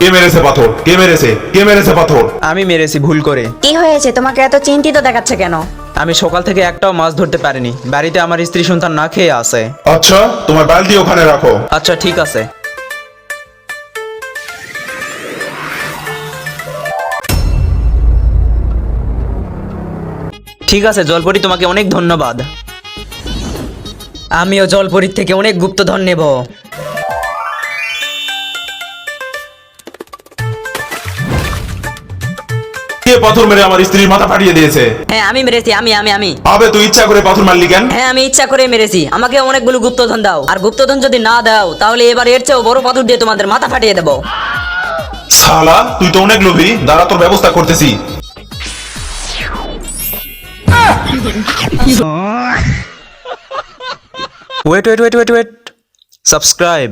কে মেরেছে পাথর? কে মেরেছে? কে মেরেছে পাথর? আমি মেরেছি ভুল করে। কি হয়েছে? তোমাকে এত চিন্তিত দেখাচ্ছে কেন? আমি সকাল থেকে একটাও মাছ ধরতে পারিনি। বাড়িতে আমার স্ত্রী সন্তান না খেয়ে আছে। আচ্ছা তোমার বালতি ওখানে রাখো। আচ্ছা ঠিক আছে। ঠিক আছে জলপরি তোমাকে অনেক ধন্যবাদ। আমিও জলপরির থেকে অনেক গুপ্তধন নেব। কে পাথর মেরে আমার স্ত্রীর মাথা ফাটিয়ে দিয়েছে? হ্যাঁ আমি মেরেছি আমি আমি আমি। আবে তুই ইচ্ছা করে পাথর মারলি কেন? হ্যাঁ আমি ইচ্ছা করে মেরেছি। আমাকে অনেকগুলো গুপ্তধন দাও। আর গুপ্তধন যদি না দাও তাহলে এবার এর চেয়েও বড় পাথর দিয়ে তোমাদের মাথা ফাটিয়ে দেবো। শালা তুই তো অনেক লোভী। দাঁড়া তোর ব্যবস্থা করতেছি। Wait wait wait wait wait subscribe